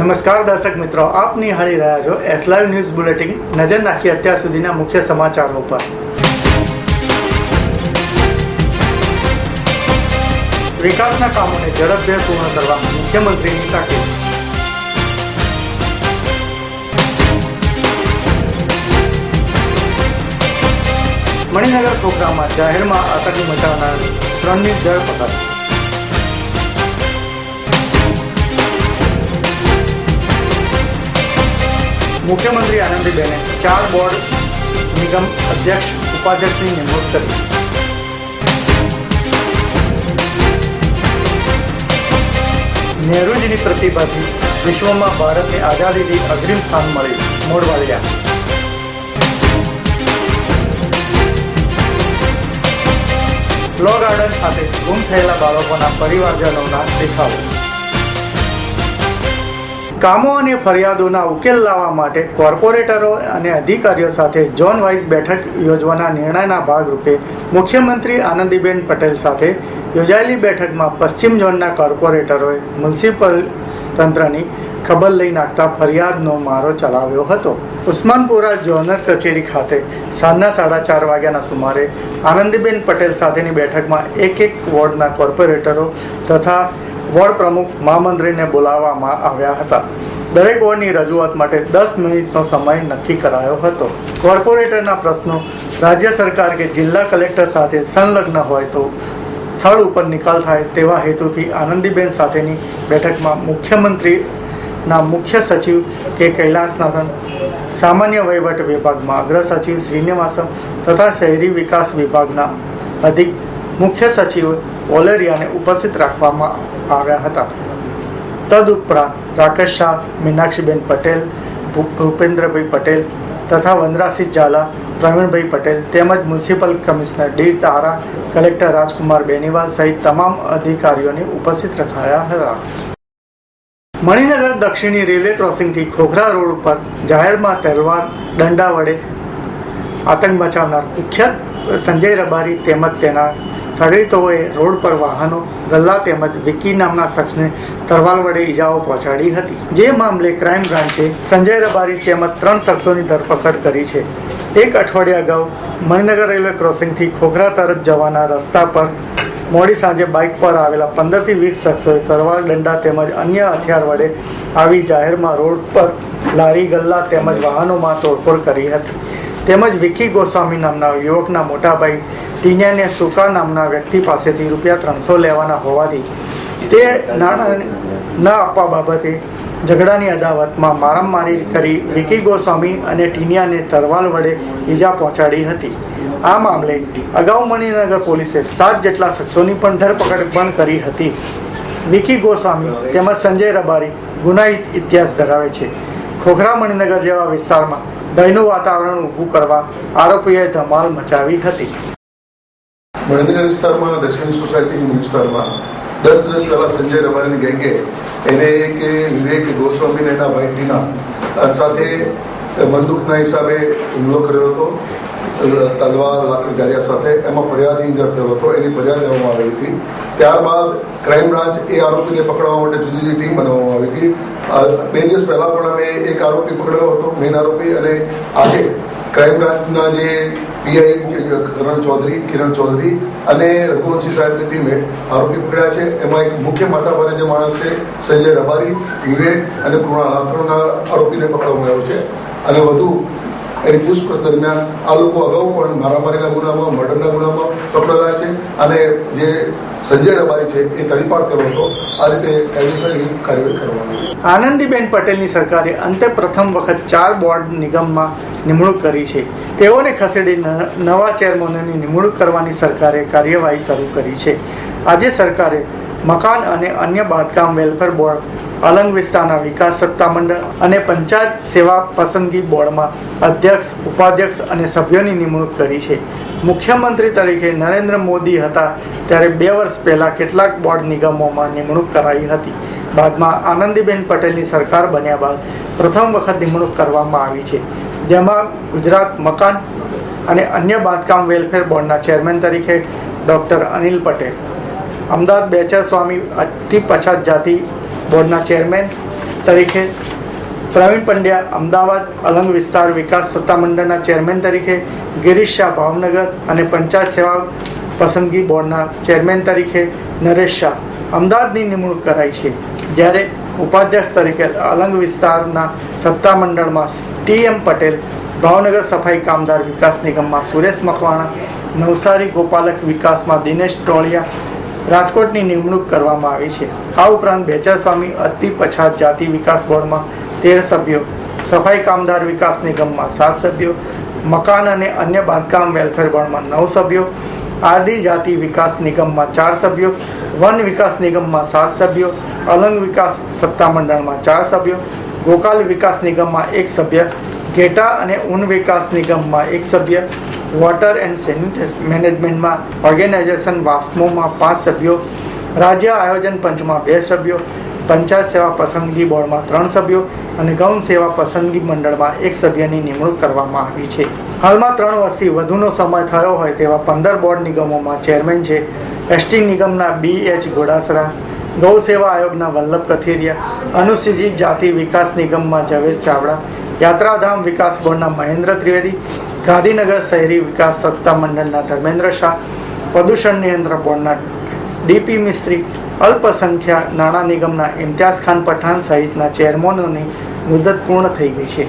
નમસ્કાર દર્શક મિત્રો આપ નિહાળી રહ્યા છો એસ લાઈવ ન્યૂઝ બુલેટિન નજર નાખી અત્યાર સુધીના મુખ્ય સમાચારો પર વિકાસના કામોને ઝડપભેર પૂર્ણ કરવા મુખ્યમંત્રીની તાકીદ. મણિનગર પ્રોગ્રામમાં જાહેરમાં આતંક મચાવનાર ત્રણની ધરપકડ મુખ્યમંત્રી આનંદીબેને ચાર બોર્ડ નિગમ અધ્યક્ષ ઉપાધ્યક્ષની નિમણૂક કરી. નેહરુજીની પ્રતિભાથી વિશ્વમાં ભારતને આઝાદીથી અગ્રિમ સ્થાન મળ્યું મોડવાલિયા ફ્લો ગાર્ડન ખાતે ગુમ થયેલા બાળકોના પરિવારજનોના દેખાવો. કામો અને ફરિયાદોના ઉકેલ લાવવા માટે કોર્પોરેટરો અને અધિકારીઓ સાથે ઝોન વાઇઝ બેઠક યોજવાના નિર્ણયના ભાગરૂપે મુખ્યમંત્રી આનંદીબેન પટેલ સાથે યોજાયેલી બેઠકમાં પશ્ચિમ ઝોનના કોર્પોરેટરોએ મ્યુનિસિપલ તંત્રની ખબર લઈ નાખતા ફરિયાદનો મારો ચલાવ્યો હતો. ઉસ્માનપુરા ઝોનર કચેરી ખાતે સાંજના સાડા ચાર વાગ્યાના સુમારે આનંદીબેન પટેલ સાથેની બેઠકમાં એક એક વોર્ડના કોર્પોરેટરો તથા વોર્ડ પ્રમુખ મહામંત્રીને બોલાવવામાં આવ્યા હતા. દરેક વોર્ડની રજૂઆત માટે દસ મિનિટનો સમય નક્કી કરાયો હતો. કોર્પોરેટરના પ્રશ્નો, રાજ્ય સરકાર કે જિલ્લા કલેક્ટર સાથે સંલગ્ન હોય તો સ્થળ ઉપર નિકાલ થાય તેવા હેતુથી આનંદીબેન સાથેની બેઠકમાં મુખ્યમંત્રીના મુખ્ય સચિવ કે કૈલાસનાથન, સામાન્ય વહીવટ વિભાગમાં અગ્ર સચિવ શ્રીનિવાસમ તથા શહેરી વિકાસ વિભાગના અધિક મુખ્ય સચિવ ઓલેરિયાને ઉપસ્થિત રાખવામાં આવ્યા હતા. તદુપરાંત રાકેશ શાહ, મીનાક્ષીબેન પટેલ ભૂપેન્દ્રભાઈ પટેલ તથા વનરાજસિંહ ઝાલા, પ્રવીણભાઈ પટેલ તેમજ municipal commissioner D Thara, collector Rajkumar Beniwal સહિત તમામ અધિકારીઓને ઉપસ્થિત રખાયા હતા. મણિનગર દક્ષિણી રેલવે ક્રોસિંગથી ખોખરા રોડ ઉપર જાહેરમાં તલવાર દંડા વડે આતંક મચાવનાર કુખ્યાત સંજય રબારી તેમજ તેના સગડીતોએ રોડ પર વાહનો, ગલ્લા તેમજ વિકી નામના શખ્સને તરવાલ વડે ઈજાઓ પહોંચાડી હતી. જે મામલે ક્રાઇમ બ્રાન્ચે સંજય રબારી તેમજ ત્રણ શખ્સોની ધરપકડ કરી છે. એક અઠવાડિયા અગાઉ મણિનગર રેલવે ક્રોસિંગથી ખોખરા તરફ જવાના રસ્તા પર મોડી સાંજે બાઇક પર આવેલા પંદરથી વીસ શખ્સોએ તરવાલ દંડા તેમજ અન્ય હથિયાર વડે આવી જાહેરમાં રોડ પર લારી, ગલ્લા તેમજ વાહનોમાં તોડફોડ કરી હતી. તેમજ વિકી ગોસ્વામી નામના યુવકના મોટાભાઈ ટીન્યાને સુકા નામના વ્યક્તિ પાસેથી રૂપિયા ત્રણસો લેવાના હોવાથી તે નાણાં ન આપવા બાબતે ઝઘડાની અદાવતમાં મારામારી કરી વિકી ગોસ્વામી અને ટીનિયાને તરવાલ વડે ઈજા પહોંચાડી હતી. આ મામલે અગાઉ મણિનગર પોલીસે સાત જેટલા શખ્સોની પણ ધરપકડ પણ કરી હતી. વિકી ગોસ્વામી તેમજ સંજય રબારી ગુનાહિત ઇતિહાસ ધરાવે છે. ખોખરા મણિનગર જેવા વિસ્તારમાં ભયનું વાતાવરણ ઊભું કરવા આરોપીએ ધમાલ મચાવી હતી. મણિનગર વિસ્તારમાં, દક્ષિણ સોસાયટી વિસ્તારમાં, દસ દિવસ પહેલા સંજય રબારીની ગેંગે, એને એક વિવેક ગોસ્વામી એના ભાઈ સાથે બંદૂકના હિસાબે હુમલો કર્યો હતો. તલવાર લાકડી ગારિયા સાથે એમાં ફરિયાદી ઇન્જર થયો હતો. એની ફરિયાદ લેવામાં આવી હતી. ત્યારબાદ ક્રાઇમ બ્રાન્ચ એ આરોપીને પકડવા માટે જુદી જુદી ટીમ બનાવવામાં આવી હતી. બે દિવસ પહેલા પણ અમે એક આરોપી પકડ્યો હતો મેઇન આરોપી, અને આજે ક્રાઇમ બ્રાન્ચના જે પીઆઈ કરણ ચૌધરી, કિરણ ચૌધરી અને રઘુવંશી સાહેબની ટીમે આરોપી પકડ્યા છે. એમાં એક મુખ્ય માથાભારે જે માણસ છે, સંજય રબારી, વિવેક અને કૃણાલ આ આરોપીને પકડવામાં આવ્યો છે. અને વધુ એની પૂછપરછ દરમિયાન આ લોકો અગાઉ પણ મારામારીના ગુનામાં, મર્ડરના ગુનામાં પકડેલા છે. અને જે સંજય રબારી છે, એ તડીપાર થયો હતો. આ રીતે કાયદેસર કાર્યવાહી કરવાની આનંદીબેન પટેલની સરકારે અંતે પ્રથમ વખત ચાર બોર્ડ નિગમમાં નિમણૂક કરી છે. તેઓને ખસેડી નવા ચેરમેનોની નિમણૂક કરવાની સરકારે કાર્યવાહી શરૂ કરી છે. આજે સરકારે મકાન અને અન્ય બાંધકામ વેલફેર બોર્ડ, અલંગ વિસ્તારના વિકાસ સત્તામંડળ અને પંચાયત સેવા પસંદગી બોર્ડમાં અધ્યક્ષ, ઉપાધ્યક્ષ અને સભ્યોની નિમણૂક કરી છે. મુખ્યમંત્રી તરીકે નરેન્દ્ર મોદી હતા ત્યારે બે વર્ષ પહેલા કેટલાક બોર્ડ નિગમોમાં નિમણૂક કરાઈ હતી. બાદમાં આનંદીબેન પટેલની સરકાર બન્યા બાદ પ્રથમ વખત નિમણૂક કરવામાં આવી છે. જેમાં ગુજરાત મકાન અને અન્ય બાંધકામ વેલફેર બોર્ડના ચેરમેન તરીકે ડૉક્ટર અનિલ પટેલ અમદાવાદ બેચર સ્વામી અતિ પછાત જાતિ બોર્ડના ચેરમેન તરીકે, પ્રવીણ પંડ્યા અમદાવાદ અલંગ વિસ્તાર વિકાસ સત્તામંડળના ચેરમેન તરીકે, ગિરીશ શાહ ભાવનગર અને પંચાયત સેવા પસંદગી બોર્ડના ચેરમેન તરીકે, નરેશ શાહ અમદાવાદની નિમણૂક કરાઈ છે. જ્યારે ઉપાધ્યક્ષ તરીકે અલંગ વિસ્તારના સત્તામંડળમાં ટી એમ પટેલ, ભાવનગર સફાઈ કામદાર વિકાસ નિગમમાં સુરેશ મકવાણા, નવસારી ગોપાલક વિકાસમાં દિનેશ ટોળિયા રાજકોટની નિમણૂક કરવામાં આવી છે. આ ઉપરાંત ભેચર સ્વામી અતિ પછાત જાતિ વિકાસ બોર્ડમાં તેર સભ્યો, સફાઈ કામદાર વિકાસ નિગમમાં સાત સભ્યો, મકાન અને અન્ય બાંધકામ વેલફેર બોર્ડમાં નવ સભ્યો આદિજાતિ વિકાસ નિગમમાં ચાર સભ્યો, વન વિકાસ નિગમમાં સાત સભ્યો, અલંગ વિકાસ સત્તામંડળમાં ચાર સભ્યો, ગોકાલ વિકાસ નિગમમાં એક સભ્ય, ઘેટા અને ઉન વિકાસ નિગમમાં એક સભ્ય વોટર એન્ડ સેનિટેશન મેનેજમેન્ટમાં ઓર્ગેનાઇઝેશન વાસ્મોમાં પાંચ સભ્યો, રાજ્ય આયોજન પંચમાં બે સભ્યો, પંચાયત સેવા પસંદગી બોર્ડમાં ત્રણ સભ્યો અને ગૌણ સેવા પસંદગી મંડળમાં એક સભ્યની નિમણૂક કરવામાં આવી છે. હાલમાં ત્રણ વર્ષથી વધુનો સમય થયો હોય તેવા પંદર બોર્ડ નિગમોમાં ચેરમેન છે એસટી નિગમના બી એચ ઘોડાસરા ગૌ સેવા આયોગના વલ્લભ કથિરિયા, અનુસૂચિત જાતિ વિકાસ નિગમમાં ઝવેર ચાવડા, યાત્રાધામ વિકાસ બોર્ડના મહેન્દ્ર ત્રિવેદી ગાંધીનગર શહેરી વિકાસ સત્તા મંડળના ધર્મેન્દ્ર શાહ, પ્રદૂષણ નિયંત્રણ બોર્ડના ડીપી મિસ્ત્રી અલ્પસંખ્યા નાણાં નિગમના ઇમ્તિયાઝ ખાન પઠાણ સહિતના ચેરમેનોની મુદત પૂર્ણ થઈ ગઈ છે.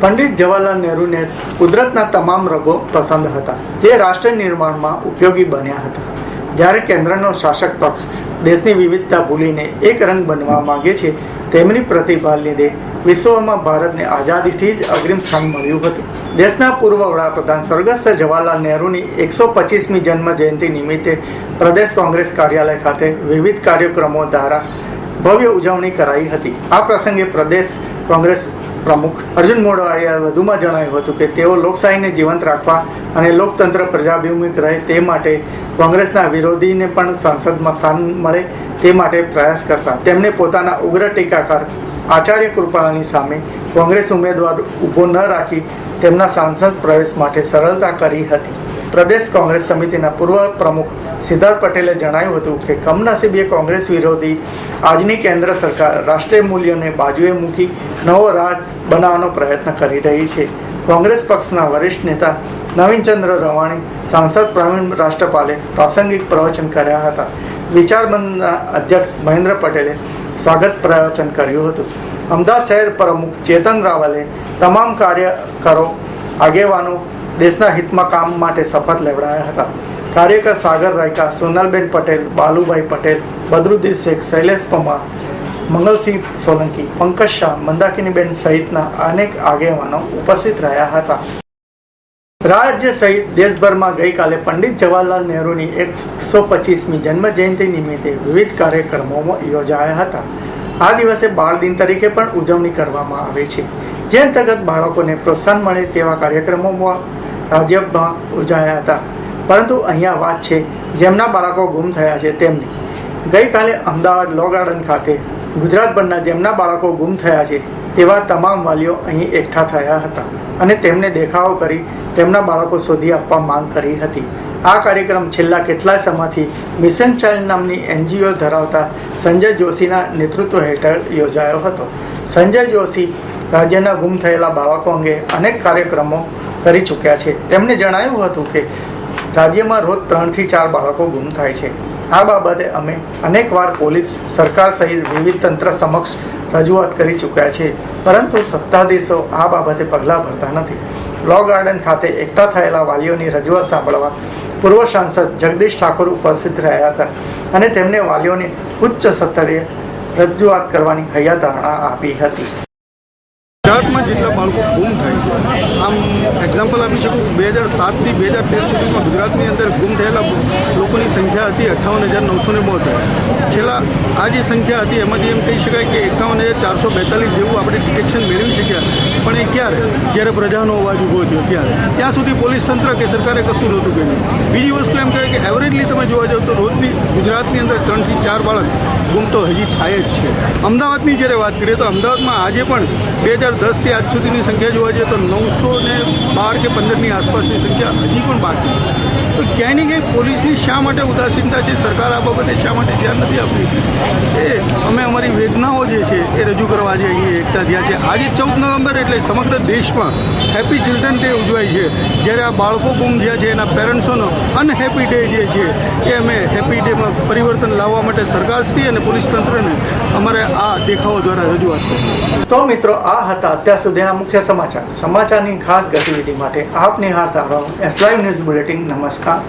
પંડિત જવાહરલાલ નહેરુને કુદરતના તમામ રંગો પસંદ હતા, જે રાષ્ટ્ર નિર્માણમાં ઉપયોગી બન્યા હતા. જ્યારે કેન્દ્રનો શાસક પક્ષ દેશની વિવિધતા ભૂલીને એક રંગ બનવા માગે છે, તેમની પ્રતિભા લીધે વિશ્વમાં ભારતને આઝાદીથી જ અગ્રિમ સ્થાન મળ્યું હતું. દેશના પૂર્વ વડાપ્રધાન સ્વર્ગસ્થ જવાહરલાલ નહેરુની એકસો પચીસમી જન્મ જયંતિ નિમિત્તે પ્રદેશ કોંગ્રેસ કાર્યાલય ખાતે વિવિધ કાર્યક્રમો દ્વારા ભવ્ય ઉજવણી કરાઈ હતી. આ પ્રસંગે પ્રદેશ કોંગ્રેસ પ્રમુખ અર્જુન મોઢવાડિયાએ વધુમાં જણાવ્યું હતું કે તેઓ લોકશાહીને જીવંત રાખવા અને લોકતંત્ર પ્રજાભિમુખ રહે તે માટે કોંગ્રેસના વિરોધીને પણ સંસદમાં સ્થાન મળે તે માટે પ્રયાસ કરતા. તેમણે પોતાના ઉગ્ર ટીકાકાર આચાર્ય કૃપાલાની સામે કોંગ્રેસ ઉમેદવાર ઊભો ન રાખી તેમના સાંસદ પ્રવેશ માટે સરળતા કરી હતી. પ્રદેશ કોંગ્રેસ સમિતિના પૂર્વ પ્રમુખ સિદ્ધાર્થ પટેલે જણાવ્યું હતું કે, કમનસીબે કોંગ્રેસ વિરોધી આજની કેન્દ્ર સરકાર રાષ્ટ્રીય મૂલ્યોને બાજુએ મૂકી નવો રાજ બનાવવાનો પ્રયત્ન કરી રહી છે. કોંગ્રેસ પક્ષના વરિષ્ઠ નેતા નવીનચંદ્ર રવાણી સાંસદ પ્રવીણ રાષ્ટ્રપાલે પ્રાસંગિક પ્રવચન કર્યા હતા. વિચારબંધના અધ્યક્ષ મહેન્દ્ર પટેલે સ્વાગત પ્રવચન કર્યું હતું. અમદાવાદ શહેર પ્રમુખ ચેતન રાવલે તમામ કાર્યકરો, આગેવાનો દેશના હિતમાં કામ માટે શપથ લેવડાયા હતા. કાર્યકર સાગર રાયકા, સોનલબેન પટેલ, બાલુભાઈ પટેલ, બદરુદ્દીન શેખ, શૈલેષ પમા મંગલસિંહ સોલંકી, પંકજ શાહ, મંદાકિનીબેન સહિતના અનેક આગેવાનો ઉપસ્થિત રહ્યા હતા. રાજ્ય સહિત દેશભરમાં ગઈકાલે પંડિત જવાહરલાલ નહેરુની એકસો પચીસમી જન્મ જયંતિ નિમિત્તે વિવિધ કાર્યક્રમોમાં યોજાયા હતા. આ દિવસે બાળ દિન તરીકે પણ ઉજવણી કરવામાં આવે છે. જે અંતર્ગત બાળકોને પ્રોત્સાહન મળે તેવા કાર્યક્રમોમાં રાજ્યમાં યોજાયા હતા. પરંતુ અહીંયા વાત છે, જેમના બાળકો ગુમ થયા છે તેમની. ગઈકાલે અમદાવાદ લો ગાર્ડન ખાતે ગુજરાતભરના જેમના બાળકો ગુમ થયા છે, તેવા તમામ વાલીઓ અહીં એકઠા થયા હતા અને તેમને દેખાવો કરી તેમના બાળકો શોધી આપવા માંગ કરી હતી. આ કાર્યક્રમ છેલ્લા કેટલાય સમયથી મિશન ચાઇલ્ડ નામની એનજીઓ ધરાવતા સંજય જોશીના નેતૃત્વ હેઠળ યોજાયો હતો. સંજય જોશી રાજ્યના ગુમ થયેલા બાળકો અંગે અનેક કાર્યક્રમો કરી ચૂક્યા છે. તેમણે જણાવ્યું હતું કે રાજ્યમાં રોજ ત્રણથી ચાર બાળકો ગુમ થાય છે. આ બાબતે અમે અનેકવાર પોલીસ સરકાર સહિત વિવિધ તંત્ર સમક્ષ રજૂઆત કરી ચૂક્યા છે પરંતુ સત્તાધીશો આ બાબતે પગલાં ભરતા નથી. લો ગાર્ડન ખાતે એકઠા થયેલા વાલીઓની રજૂઆત સાંભળવા પૂર્વ સાંસદ જગદીશ ઠાકોર ઉપસ્થિત રહ્યા હતા અને તેમને વાલીઓને ઉચ્ચ સ્તરે રજૂઆત કરવાની હૈયાધારણા આપી હતી. ગુજરાતમાં જેટલા બાળકો ગુમ થાય આમ એક્ઝામ્પલ આપી શકું? બે હજાર સાતથી બે હજાર તેર સુધીમાં ગુજરાતની અંદર ગુમ થયેલા લોકોની સંખ્યા હતી અઠ્ઠાવન હજાર નવસો ને બોતેર. છેલ્લા આ જે સંખ્યા હતી, એમાંથી એમ કહી શકાય કે એકાવન હજાર ચારસો બેતાલીસ જેવું આપણે ડિટેક્શન મેળવી શક્યા. પણ એ ક્યારે? જ્યારે પ્રજાનો અવાજ ઊભો થયો, ત્યારે. ત્યાં સુધી પોલીસ તંત્ર કે સરકારે કશું નહોતું કર્યું. બીજી વસ્તુ એમ કહેવાય કે એવરેજલી તમે જોવા જાવ તો રોજની ગુજરાતની અંદર ત્રણથી ચાર બાળક ગુમ તો હજી થાય જ છે. અમદાવાદની જ્યારે વાત કરીએ તો અમદાવાદમાં આજે પણ બે હજાર દસથી આજ સુધીની સંખ્યા જોવા જઈએ તો નવસો ને બાર કે પંદરની આસપાસની સંખ્યા હજી પણ બાકી તો ક્યાંય ને ક્યાંય પોલીસની શા માટે ઉદાસીનતા છે? સરકાર આ બાબતે શા માટે ધ્યાન નથી આપતી? એ અમે અમારી વેદનાઓ જે છે એ રજૂ કરવા આજે અહીં એકતા થયા છે. આજે ચૌદ નવેમ્બર એટલે સમગ્ર દેશમાં હેપી ચિલ્ડ્રન ડે ઉજવાય છે. જ્યારે આ બાળકો ગુમ થયા છે, એના પેરેન્ટ્સોનો અનહેપી ડે જે છે, એ અમે હેપી ડેમાં પરિવર્તન લાવવા માટે સરકારશ્રી અને પોલીસ તંત્રને અમારે આ દેખાવો દ્વારા રજૂઆત તો મિત્રો, આ હતા અત્યાર સુધીના મુખ્ય સમાચાર. સમાચારની ખાસ ગતિવિધિ માટે આપ નિહાળતા રહો એસ લાઈવ ન્યૂઝ બુલેટિન નમસ્કાર.